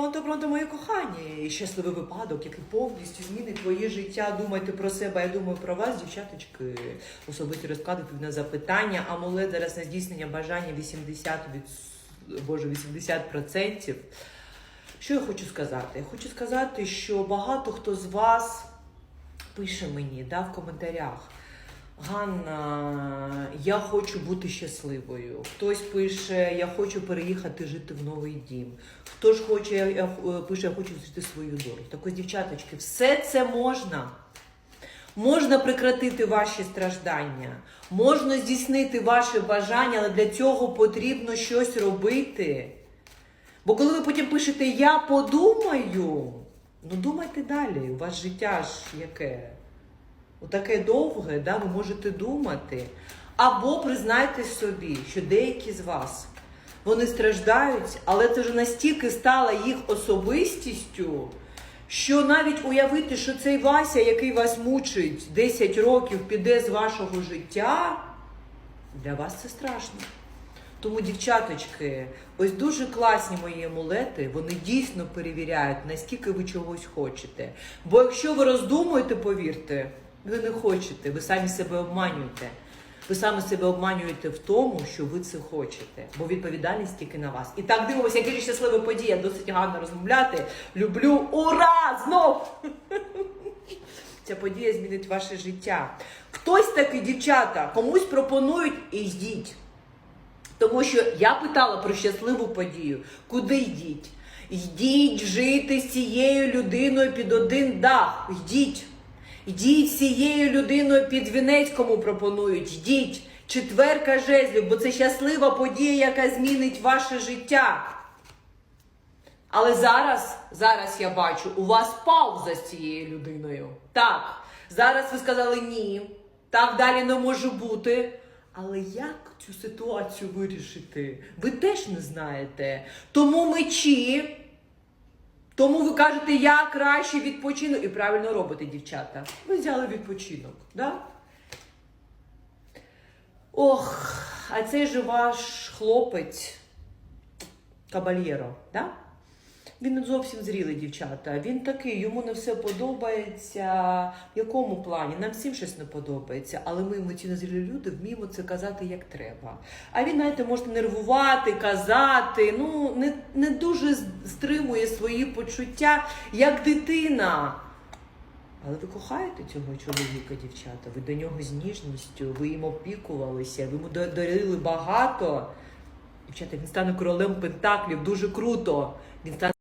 Пронто, пронто, мої кохані. І щасливий випадок, який повністю змінить твоє життя. Думайте про себе. Я думаю про вас, дівчаточки. Особисті розклади на запитання. Амулет зараз на здійснення бажання 80 від боже 80%. Що я хочу сказати? Я хочу сказати, що багато хто з вас пише мені да, в коментарях. Ганна, я хочу бути щасливою. Хтось пише, я хочу переїхати жити в новий дім. Хто ж хоче, я, я, е, пише, я хочу зустріти свою долю. Так ось, дівчаточки, все це можна. Можна прекратити ваші страждання, можна здійснити ваші бажання, але для цього потрібно щось робити. Бо коли ви потім пишете Я подумаю, ну думайте далі, у вас життя ж яке? Отаке довге, да, ви можете думати. Або признайтесь собі, що деякі з вас вони страждають, але це вже настільки стало їх особистістю, що навіть уявити, що цей Вася, який вас мучить 10 років, піде з вашого життя, для вас це страшно. Тому, дівчаточки, ось дуже класні мої амулети, вони дійсно перевіряють, наскільки ви чогось хочете. Бо якщо ви роздумуєте, повірте, ви не хочете, ви самі себе обманюєте. Ви саме себе обманюєте в тому, що ви це хочете, бо відповідальність тільки на вас. І так дивимося, які ж щасливі події. Досить гарно розмовляти. Люблю. Ура! Знов! Ця подія змінить ваше життя. Хтось таки, дівчата, комусь пропонують і йдіть. Тому що я питала про щасливу подію. Куди йдіть? Йдіть жити з цією людиною під один дах. Йдіть. Йдіть цією людиною під вінець, кому пропонують. Йдіть. Четверка жезлів, бо це щаслива подія, яка змінить ваше життя. Але зараз, зараз я бачу, у вас пауза з цією людиною. Так, зараз ви сказали ні, так далі не може бути. Але як цю ситуацію вирішити? Ви теж не знаєте. Тому мечі, тому ви кажете, я краще відпочину. І правильно робите, дівчата. Ви взяли відпочинок, да? Ох, а цей же ваш хлопець Кабальєро, да? Він не зовсім зрілий, дівчата. Він такий, йому не все подобається. В якому плані? Нам всім щось не подобається, але ми емоційно зрілі люди вміємо це казати як треба. А він, знаєте, може нервувати, казати, ну не, не дуже стримує свої почуття як дитина. Але ви кохаєте цього чоловіка, дівчата? Ви до нього з ніжністю, ви їм опікувалися, ви йому дарили багато. Дівчата, він стане королем пентаклів, дуже круто. Він стане